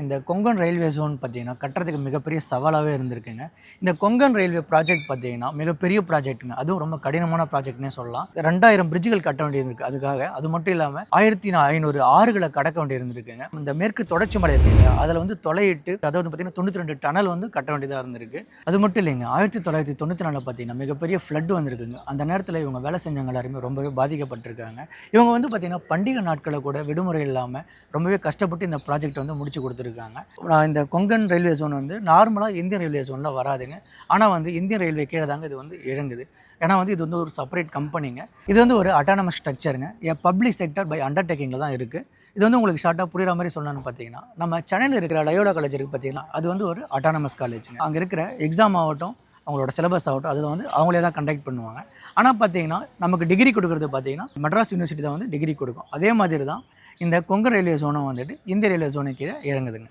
இந்த Konkan railway zone பார்த்தீங்கன்னா கட்டுறதுக்கு மிகப்பெரிய சவாலாகவே இருந்திருக்குங்க. இந்த கொங்கன் ரயில்வே ப்ராஜெக்ட் பார்த்தீங்கன்னா மிகப்பெரிய ப்ராஜெக்ட்டுங்க அதுவும் ரொம்ப கடினமான ப்ராஜெக்ட்னே சொல்லலாம். ரெண்டாயிரம் பிரிட்ஜுகள் கட்ட வேண்டியிருந்திருக்கு அதுக்காக அது மட்டும் இல்லாமல் ஆயிரத்தி ஐநூறு ஆறுகளை கடக்க வேண்டியிருந்திருக்குங்க. இந்த மேற்கு தொடர்ச்சி மலை இருக்குங்க அதில் வந்து தொலையிட்டு அதாவது பார்த்தீங்கன்னா தொண்ணூற்றி ரெண்டு டனல் வந்து கட்ட வேண்டியதாக இருந்திருக்கு. அது மட்டும் இல்லைங்க. ஆயிரத்தி தொள்ளாயிரத்தி தொண்ணூற்றி நாலில் பார்த்தீங்கன்னா மிகப்பெரிய ஃப்ளட் வந்திருக்குங்க. அந்த நேரத்தில் இவங்க வேலை செஞ்சவங்க எல்லாருமே ரொம்பவே பாதிக்கப்பட்டிருக்காங்க. இவங்க வந்து பார்த்தீங்கன்னா பண்டிகை நாட்களை கூட விடுமுறை இல்லாமல் ரொம்பவே கஷ்டப்பட்டு இந்த ப்ராஜெக்ட் வந்து முடிச்சு கொடுத்துருக்காங்க நான் இந்த கொங்கன் ரயில்வே ஜோன் வந்து நார்மலாக இந்தியன் ரயில்வே ஜோனில் வராதுங்க. ஆனால் வந்து இந்தியன் ரயில்வே கீழே தாங்க இது வந்து இறங்குது. ஏன்னா வந்து இது வந்து ஒரு செப்பரேட் கம்பெனிங்க இது வந்து ஒரு அட்டானமஸ் ஸ்ட்ரக்சருங்க எ பப்ளிக் செக்டர் பை அண்டர்டேக்கிங்கில் தான் இருக்குது இது வந்து உங்களுக்கு ஷார்ட்டாக புரிகிற மாதிரி சொல்லணும்னு பார்த்தீங்கன்னா நம்ம சென்னையில் இருக்கிற லயோடா காலேஜ் இருக்குது பார்த்தீங்கன்னா அது வந்து ஒரு அட்டானமஸ் காலேஜ் அங்கே இருக்கிற எக்ஸாம் ஆகட்டும் அவங்களோட சிலபஸ் ஆகட்டும் அதில் வந்து அவங்களே தான் கண்டக்ட் பண்ணுவாங்க. ஆனால் பார்த்தீங்கன்னா நமக்கு டிகிரி கொடுக்குறது பார்த்தீங்கன்னா மெட்ராஸ் யூனிவர்சிட்டி தான் வந்து டிகிரி கொடுக்கும். அதே மாதிரி தான் இந்த கொங்கன் ரயில்வே ஜோனும் வந்துட்டு இந்திய ரயில்வே ஜோனுக்கு கீழே இறங்குதுங்க.